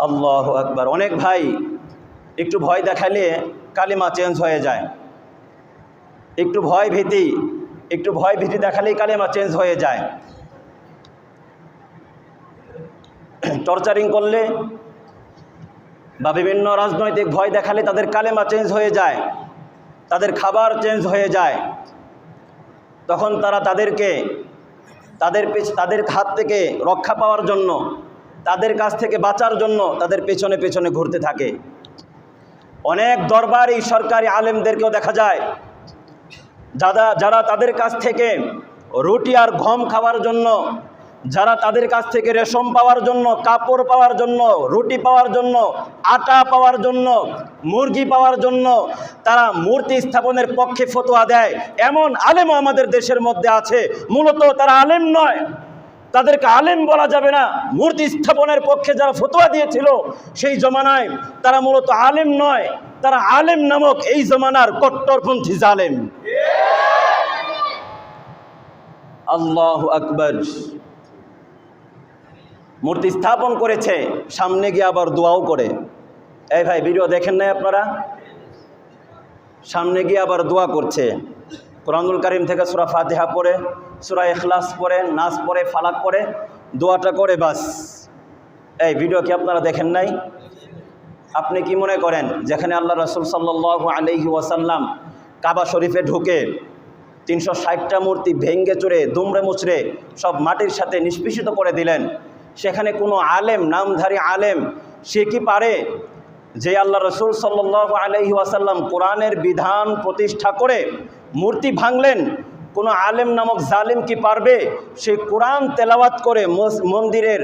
আল্লাহ আকবার। অনেক ভাই একটু ভয় দেখালে কালিমা চেঞ্জ হয়ে যায়। একটু ভয় ভীতি, একটু ভয় ভীতি দেখালেই কালিমা চেঞ্জ হয়ে যায়। টর্চারিং করলে বা বিভিন্ন রাজনৈতিক ভয় দেখালে তাদের কালেমা চেঞ্জ হয়ে যায়, তাদের খাবার চেঞ্জ হয়ে যায়। তখন তারা তাদেরকে, তাদের পেছ- তাদের হাত থেকে রক্ষা পাওয়ার জন্য তাদের কাছ থেকে বাঁচার জন্য তাদের পেছনে পেছনে ঘুরতে থাকে। অনেক দরবারি সরকারি আলেমদেরকেও দেখা যায় যারা যারা তাদের কাছ থেকে রুটি আর গম খাওয়ার জন্য, যারা তাদের কাছ থেকে রেশম পাওয়ার জন্য, কাপড় পাওয়ার জন্য, রুটি পাওয়ার জন্য, আটা পাওয়ার জন্য, মুরগি পাওয়ার জন্য তারা মূর্তি স্থাপনের পক্ষে ফতোয়া দেয়। এমন আলেমও আমাদের দেশের মধ্যে আছে। মূলত তারা আলেম নয়। তাদেরকে আলেম বলা যাবে না। মূর্তি স্থাপনের পক্ষে যারা ফতোয়া দিয়েছিল সেই জমানায় তারা মূলত আলেম নয়, তারা আলেম নামক এই জমানার কট্টরপন্থী জালেম। আল্লাহ আকবর। মূর্তি স্থাপন করেছে, সামনে গিয়ে আবার দোয়াও করে। এই ভাই ভিডিও দেখেন নাই আপনারা? সামনে গিয়ে আবার দোয়া করছে। কোরআনুল করিম থেকে সুরা ফাতেহা পড়ে, সুরা এখলাস পড়ে, নাচ পড়ে, ফালাক পড়ে, দোয়াটা করে বাস। এই ভিডিও কি আপনারা দেখেন নাই? আপনি কি মনে করেন যেখানে আল্লাহ রসুল সাল্লাহ আলহি ওয়াসাল্লাম কাবা শরীফে ঢুকে তিনশো ষাটটা মূর্তি ভেঙ্গে চড়ে দুমড়ে মুচড়ে সব মাটির সাথে নিষ্পেষিত করে দিলেন, সেখানে কোনো আলেম, নামধারী আলেম, সে কি পারে যে আল্লাহ রসুল সাল্লাহ আলহি ওয়াসাল্লাম কোরআনের বিধান প্রতিষ্ঠা করে মূর্তি ভাঙলেন, কোনো আলেম নামক জালিম কি পারবে? সে কোরআন তেলাওয়াত করে মন্দিরের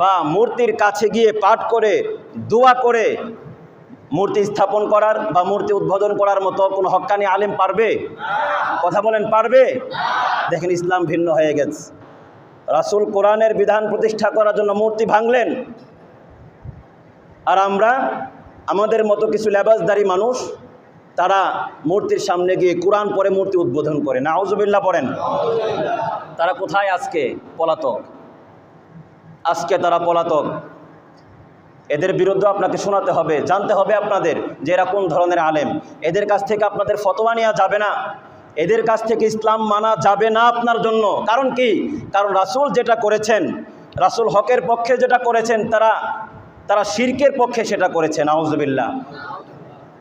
বা মূর্তির কাছে গিয়ে পাঠ করে, দোয়া করে মূর্তি স্থাপন করার বা মূর্তি উদ্বোধন করার মতো কোনো হক্কানি আলেম পারবে? কথা বলেন, পারবে? দেখেন ইসলাম ভিন্ন হয়ে গেছে। রাসূল কোরআনের বিধান প্রতিষ্ঠা করার জন্য মূর্তি ভাঙলেন। আর আমরা, আমাদের মতো কিছু লেবাসদারি মানুষ তারা মূর্তির সামনে গিয়ে কোরআন পরে মূর্তি উদ্বোধন করে। না আউজুবিল্লাহ পড়েন। তারা কোথায় আজকে? পলাতক। আজকে তারা পলাতক। এদের বিরুদ্ধে আপনাকে শোনাতে হবে, জানতে হবে আপনাদের যে এরা কোন ধরনের আলেম। এদের কাছ থেকে আপনাদের ফতোয়া নেওয়া যাবে না। এদের কাছ থেকে ইসলাম মানা যাবে না আপনার জন্য। কারণ কি? কারণ রাসূল যেটা করেছেন, রাসূল হকের পক্ষে যেটা করেছেন, তারা তারা শিরকের পক্ষে সেটা করেছেন আউজবিল্লা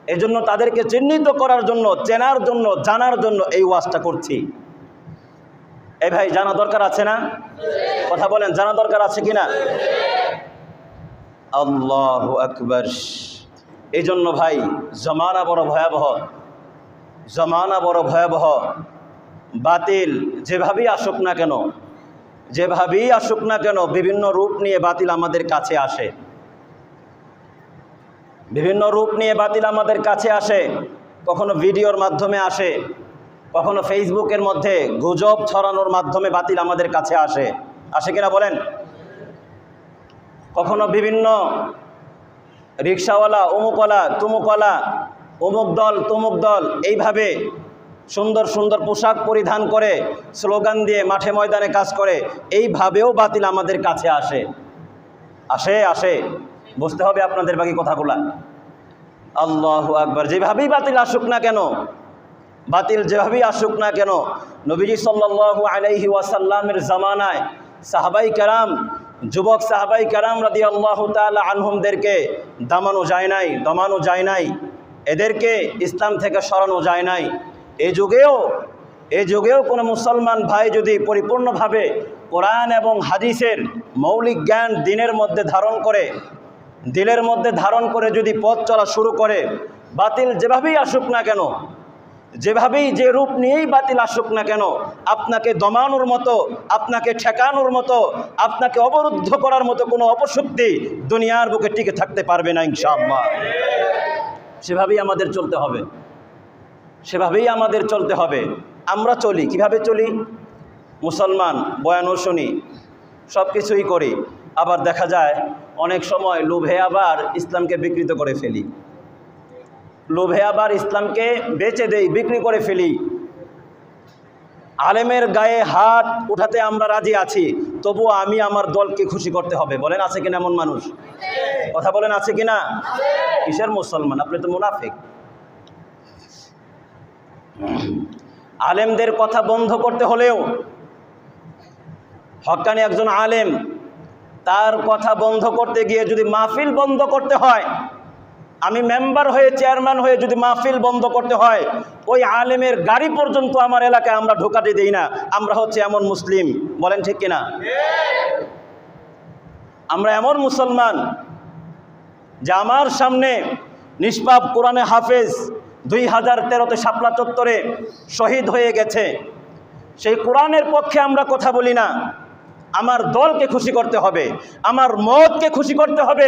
এই জন্য তাদেরকে চিহ্নিত করার জন্য, চেনার জন্য, জানার জন্য এই ওয়াজটা করছি। এই ভাই, জানা দরকার আছে না? কথা বলেন, জানা দরকার আছে কি না? আল্লাহ আকবর। এই জন্য ভাই, জমানা বড় ভয়াবহ। জমানা বড় ভয়াবহ। বাতিল যেভাবেই আসুক না কেন, যেভাবেই আসুক না কেন, বিভিন্ন রূপ নিয়ে বাতিল আমাদের কাছে আসে। বিভিন্ন রূপ নিয়ে বাতিল আমাদের কাছে আসে, কখনো ভিডিওর মাধ্যমে আসে, কখনো ফেসবুকের মধ্যে গুজব ছড়ানোর মাধ্যমে বাতিল আমাদের কাছে আসে। আসে কিনা বলেন? কখনো বিভিন্ন রিক্সাওয়ালা অমুকওয়ালা তুমুকওয়ালা অমুক দল, তুমুক দল এইভাবে সুন্দর সুন্দর পোশাক পরিধান করে, স্লোগান দিয়ে মাঠে ময়দানে কাজ করে, এইভাবেও বাতিল আমাদের কাছে আসে। আসে আসে। বুঝতে হবে আপনাদের বাকি কথাগুলা। আল্লাহ আকবার। যেভাবেই বাতিল আসুক না কেন, বাতিল যেভাবেই আসুক না কেন, নবীজি সাল্লাল্লাহু আলাইহি ওয়াসাল্লামের জামানায় সাহাবাই কারাম, যুবক সাহাবাই কারাম রাদি আল্লাহ তালা আনহুমদেরকে দামানো যায় নাই, দমানো যায় নাই। এদেরকে ইসলাম থেকে সরানো যায় নাই। এ যুগেও এ যুগেও কোনো মুসলমান ভাই যদি পরিপূর্ণভাবে কোরআন এবং হাদিসের মৌলিক জ্ঞান দিনের মধ্যে ধারণ করে দিলের মধ্যে ধারণ করে যদি পথ চলা শুরু করে, বাতিল যেভাবেই আসুক না কেন, যেভাবেই যে রূপ নিয়েই বাতিল আসুক না কেন, আপনাকে দমানোর মতো, আপনাকে ঠেকানোর মতো, আপনাকে অবরুদ্ধ করার মতো কোনো অপশক্তি দুনিয়ার বুকে টিকে থাকতে পারবে না ইনশাআল্লাহ। সেভাবেই আমাদের চলতে হবে। সেভাবেই আমাদের চলতে হবে। আমরা চলি, কীভাবে চলি? মুসলমান, বয়ানও শুনি সব কিছুই করি। আবার দেখা যায় অনেক সময় লোভে আবার ইসলামকে বিকৃত করে ফেলি। লোভে আবার ইসলামকে বেচে দেই, বিক্রি করে ফেলি। আলেমের গায়ে হাত উঠাতে আমরা রাজি আছি তবু আমি আমার দলকে খুশি করতে হবে। বলেন, আছে কিনা এমন মানুষ? কথা বলেন, আছে কিনা? কিসের মুসলমান? আপনি তো মুনাফিক। আলেমদের কথা বন্ধ করতে হলেও হকানি একজন আলেম তার কথা বন্ধ করতে গিয়ে যদি মাহফিল বন্ধ করতে হয়, আমি মেম্বার হয়ে, চেয়ারম্যান হয়ে যদি মাহফিল বন্ধ করতে হয়, ওই আলেমের গাড়ি পর্যন্ত আমার এলাকায় আমরা ঢোকাতে দিই না। আমরা হচ্ছে এমন মুসলিম। বলেন ঠিক কিনা? আমরা এমন মুসলমান যে আমার সামনে নিষ্পাপ কোরআনে হাফেজ দুই হাজার তেরোতে শাপলা চত্বরে শহীদ হয়ে গেছে। সেই কোরআনের পক্ষে আমরা কথা বলি না। আমার দলকে খুশি করতে হবে, আমার মতকে খুশি করতে হবে।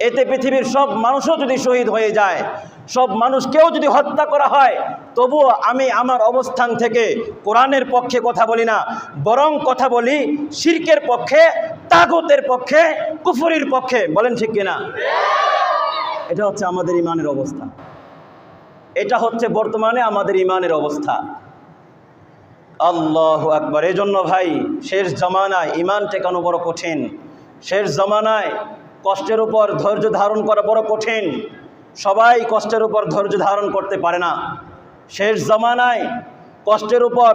এতে পৃথিবীর সব মানুষও যদি শহীদ হয়ে যায়, সব মানুষকেও যদি হত্যা করা হয়, তবুও আমি আমার অবস্থান থেকে কোরআনের পক্ষে কথা বলি না, বরং কথা বলি শির্কের পক্ষে, তাগতের পক্ষে, কুফুরির পক্ষে। বলেন ঠিক কিনা? এটা হচ্ছে আমাদের ইমানের অবস্থা। এটা হচ্ছে বর্তমানে আমাদের ইমানের অবস্থা। আল্লাহ আকবর। এই জন্য ভাই, শেষ জমানায় ইমান টেকানো বড় কঠিন। শেষ জমানায় কষ্টের উপর ধৈর্য ধারণ করা বড় কঠিন। সবাই কষ্টের উপর ধৈর্য ধারণ করতে পারে না। শেষ জমানায় কষ্টের উপর,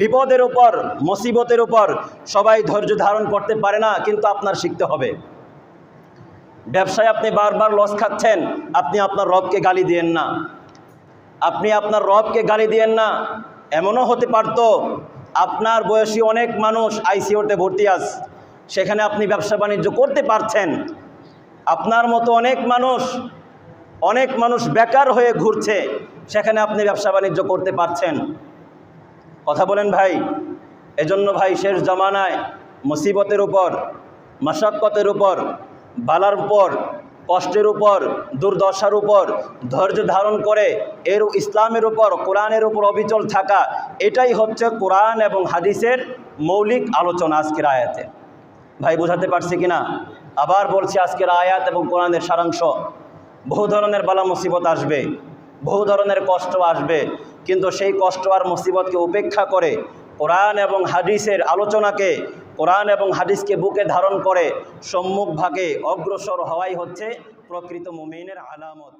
বিপদের উপর, মুসিবতের উপর সবাই ধৈর্য ধারণ করতে পারে না, কিন্তু আপনার শিখতে হবে। ব্যবসায় আপনি বারবার লস খাচ্ছেন, আপনি আপনার রবকে গালি দিয়েন না। আপনি আপনার রবকে গালি দিয়েন না। এমনও হতে পারত, আপনার বয়সী অনেক মানুষ আইসিওতে ভর্তি আস সেখানে আপনি ব্যবসা বাণিজ্য করতে পারছেন। আপনার মতো অনেক মানুষ অনেক মানুষ বেকার হয়ে ঘুরছে, সেখানে আপনি ব্যবসা বাণিজ্য করতে পারছেন। কথা বলেন ভাই, এজন্য ভাই শেষ জমানায় মুসিবতের উপর, মশাক্কতের উপর, বালার উপর কষ্টের উপর, দুর্দশার উপর ধৈর্য ধারণ করে এর ইসলামের উপর, কোরআনের উপর অবিচল থাকা, এটাই হচ্ছে কোরআন এবং হাদিসের মৌলিক আলোচনা আজকের আয়াতে। ভাই, বোঝাতে পারছি কিনা? আবার বলছি আজকের আয়াত এবং কোরআনের সারাংশ। বহু ধরনের বালা মুসিবত আসবে, বহু ধরনের কষ্ট আসবে, কিন্তু সেই কষ্ট আর মুসিবতকে উপেক্ষা করে কোরআন এবং হাদিসের আলোচনাকে কোরআন এবং হাদিসকে বুকে ধারণ করে সম্মুখ ভাগে অগ্রসর হওয়াই হচ্ছে প্রকৃত মুমিনের আলামত।